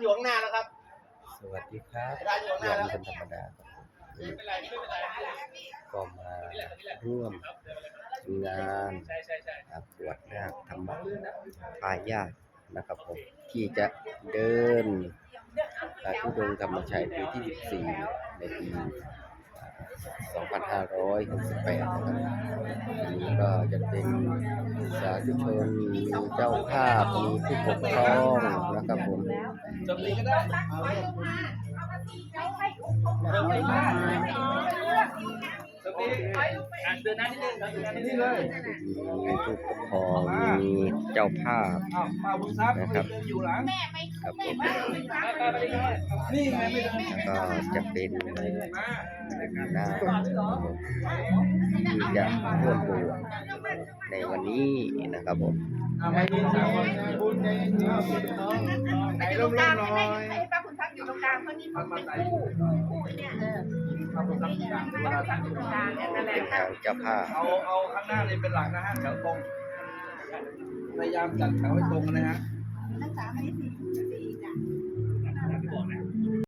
อยู่ข้างหน้าแล้วครับ สวัสดีครับได้อยู่ข้างหยน้าอมแล้วเป็นธรรมดาครับก็มาร่วมงานบวชนาคธรรมพายาทนะครับผมที่จะเดินพระธุดงค์ธรรมชัยปีที่ 14 ในปี 2568นะครับนี้ก็จะเป็นสาธุชนมีเจ้าภาพมีผู้ปกครองนะครับผม จบเลยก็ได้ เดินหน้านิดนึงเดินหน้านิดนึงเลยมีผู้ปกครองมีเจ้าภาพอ้าวมาบุญทรัพย์นะครับอยู่หลังครับผมไปไปเลยนี่ไงไม่เดินแล้วก็จะเป็นมาหน้าที่จะร่วมบวชในวันนี้นะครับผมอาไปยืนสามคนบุญในไหนร่มๆหน่อย ให้ป้าคุณทักอยู่ตรงกลางเพราะนี่เขาเป็นคู่คู่เนี่ยเออ เป็นทางเจ้าภาพเอาเอาข้างหน้าเลยเป็นหลักนะฮะแถวตรงพยายามจัดแถวให้ตรงนะฮะ